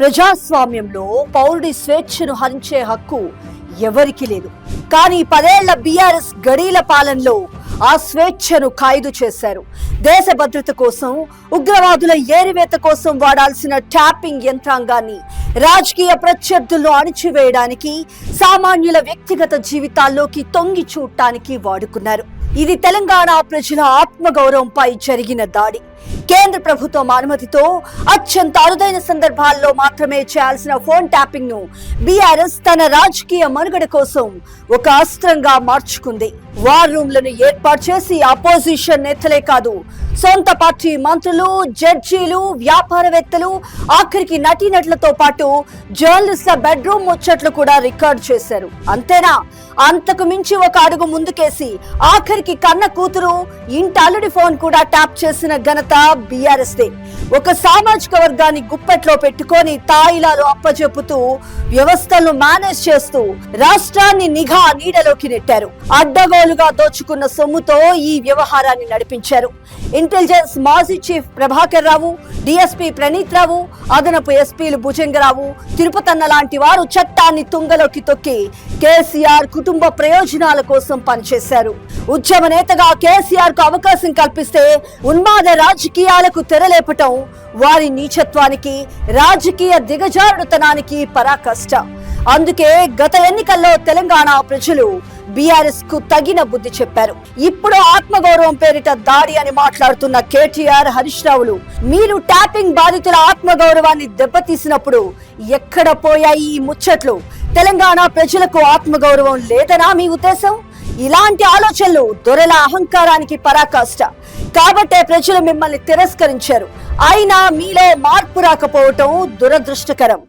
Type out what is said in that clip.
ప్రజాస్వామ్యంలో పౌరుడి స్వేచ్ఛను హరించే హక్కు ఎవరికి లేదు. కానీ పదేళ్ళ బీఆర్ఎస్ గడీల పాలనలో ఆ స్వేచ్ఛను ఖైదు చేశారు. దేశ భద్రత కోసం ఉగ్రవాదుల ఏరివేత కోసం వాడాల్సిన ట్యాపింగ్ యంత్రాంగాన్ని రాజకీయ ప్రత్యర్థుల్లో అణిచివేయడానికి సామాన్యుల వ్యక్తిగత జీవితాల్లోకి తొంగి చూడటానికి వాడుకున్నారు. ఇది తెలంగాణ ప్రజల ఆత్మగౌరవంపై జరిగిన దాడి. కేంద్ర ప్రభుత్వం అనుమతితో అత్యంత అరుదైన సందర్భాల్లో మాత్రమే చేయాల్సిన ఫోన్ ట్యాపింగ్ను బీఆర్ఎస్ తన రాజకీయ మనుగడ కోసం ఒక అస్త్రంగా మార్చుకుంది. వార్ రూమ్లను ఏర్పాటు చేసి అపోజిషన్ నేతలే కాదు. సొంత పార్టీ మంత్రులు జడ్జీలు వ్యాపారవేత్తలు ఆఖరికి నటీనటులతో పాటు జర్నలిస్ట్ల బెడ్రూమ్ ముచ్చట్లు కూడా రికార్డ్ చేశారు. అంతేనా? అంతకు మించి ఒక అడుగు ముందుకేసి ఆఖరికి కన్న కూతురు ఇంటి అల్లుడి ఫోన్ కూడా ట్యాప్ చేసిన ఘనత బీఆర్ఎస్ దే ఒక సామాజిక వర్గాన్ని గుప్పెట్లో పెట్టుకొని తాయిలాలు అప్పచెపుతూ వ్యవస్థలను మేనేజ్ చేస్తూ రాష్ట్రాన్ని నిఘా నీడలోకి నెట్టారు. అడ్డగోలుగా దోచుకున్న సొమ్ముతో ఈ వ్యవహారాన్ని నడిపించారు. ఇంటెలిజెన్స్ మాజీ చీఫ్ ప్రభాకర్ రావు డిఎస్పీ ప్రణీత్ రావు అదనపు ఎస్పీలు భుజంగరావు తిరుపతన్న లాంటి వారు చట్టాన్ని తుంగలోకి తొక్కి కేసీఆర్ కుటుంబ ప్రయోజనాల కోసం పనిచేశారు. ఉద్యమ నేతగా కేసీఆర్కు అవకాశం కల్పిస్తే ఉన్మాద రాజకీయాలకు తెరలేపటం వారి నీచత్వానికి రాజకీయ దిగజారుడుతనానికి పరాకష్ట. అందుకే గత ఎన్నికల్లో తెలంగాణ ప్రజలు బీఆర్ఎస్కు తగిన బుద్ధి చెప్పారు. ఇప్పుడు ఆత్మగౌరవం పేరిట దాడి అని మాట్లాడుతున్న కేటీఆర్ హరీష్ రావులు మీరు ట్యాపింగ్ బాధితుల ఆత్మగౌరవాన్ని దెబ్బతీసినప్పుడు ఎక్కడ పోయాయి ఈ ముచ్చట్లు? తెలంగాణ ప్రజలకు ఆత్మగౌరవం లేదనా మీ ఉద్దేశం? ఇలాంటి ఆలోచనలు దొరల అహంకారానికి పరాకాష్ట. కాబట్టే ప్రజలు మిమ్మల్ని తిరస్కరించారు. అయినా మీలో మార్పు రాకపోవటం దురదృష్టకరం.